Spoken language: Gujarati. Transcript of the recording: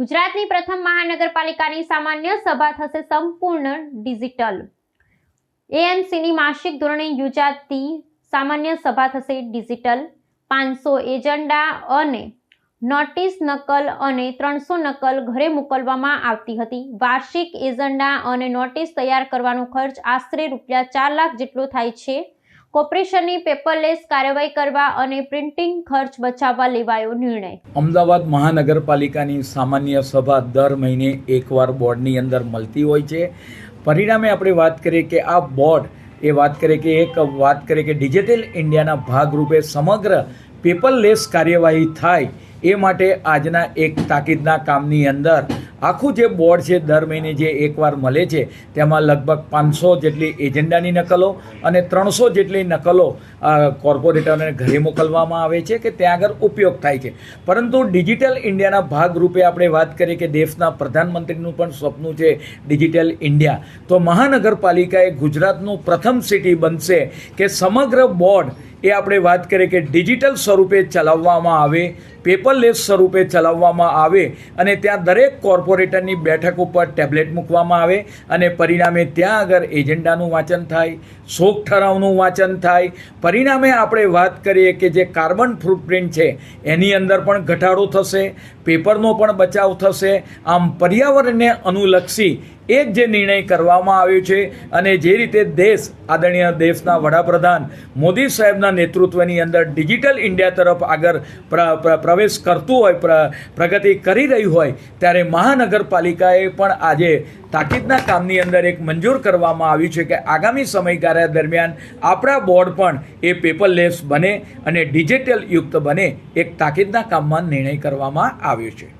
ગુજરાતની પ્રથમ મહાનગરપાલિકાની સામાન્ય સભા થશે સંપૂર્ણ ડિજિટલ. એએમસીની માસિક ધોરણે યોજાતી સામાન્ય સભા થશે ડિજિટલ. પાંચસો એજન્ડા અને નોટિસ નકલ અને ત્રણસો નકલ ઘરે મોકલવામાં આવતી હતી. વાર્ષિક એજન્ડા અને નોટિસ તૈયાર કરવાનો ખર્ચ આશરે રૂપિયા ચાર લાખ જેટલો થાય છે. કોર્પોરેશનની પેપરલેસ કાર્યવાહી કરવા અને પ્રિન્ટિંગ ખર્ચ બચાવવા લેવાયો નિર્ણય. અમદાવાદ મહાનગરપાલિકાની સામાન્ય સભા દર મહિને એકવાર બોર્ડની અંદર મળતી હોય છે. પરિણામે આપણે વાત કરીએ કે આ બોર્ડ એ વાત કરીએ કે એક વાત કરીએ કે ડિજિટલ ઇન્ડિયાના ભાગરૂપે સમગ્ર પેપરલેસ કાર્યવાહી થાય એ માટે આજના એક તાકીદના કામની અંદર આખું જે બોર્ડ છે દર મહિને જે એકવાર મળે છે, તેમાં લગભગ પાંચસો જેટલી એજન્ડાની નકલો અને ત્રણસો જેટલી નકલો કોર્પોરેટરને ઘરે મોકલવામાં આવે છે કે ત્યાં આગળ ઉપયોગ થાય છે. પરંતુ ડિજિટલ ઇન્ડિયાના ભાગરૂપે આપણે વાત કરીએ કે દેશના પ્રધાનમંત્રીનું પણ સ્વપ્નું છે ડિજિટલ ઇન્ડિયા. તો મહાનગરપાલિકાએ ગુજરાતનું પ્રથમ સિટી બનશે કે સમગ્ર બોર્ડ એ આપણે વાત કરીએ કે ડિજિટલ સ્વરૂપે ચલાવવામાં આવે, પેપરલેસ સ્વરૂપે ચલાવવામાં આવે અને ત્યાં દરેક કોર્પોરેટરની બેઠક ઉપર ટેબ્લેટ મૂકવામાં આવે અને પરિણામે ત્યાં આગળ એજન્ડાનું વાંચન થાય, શોક ઠરાવનું વાંચન થાય. પરિણામે આપણે વાત કરીએ કે જે કાર્બન ફૂટપ્રિન્ટ છે, એની અંદર પણ ઘટાડો થશે, પેપરનો પણ બચાવ થશે. આમ પર્યાવરણને અનુલક્ષી એક જે નિર્ણય કરવામાં આવ્યો છે અને જે રીતે દેશ, આદરણીય દેશના વડાપ્રધાન મોદી સાહેબના નેતૃત્વની અંદર ડિજિટલ ઇન્ડિયા તરફ આગળ પ્ર- પ્ર- પ્રવેશ કરતું હોય, પ્ર- પ્રગતિ કરી રહ્યું હોય, ત્યારે મહાનગરપાલિકાએ પણ આજે તાકીદના કામની અંદર એક મંજૂર કરવામાં આવ્યું છે કે આગામી સમયગાળા દરમિયાન આપણા બોર્ડ પણ એ પેપરલેસ બને અને ડિજિટલ યુક્ત બને, એક તાકીદના કામમાં નિર્ણય કરવામાં આવ્યો છે.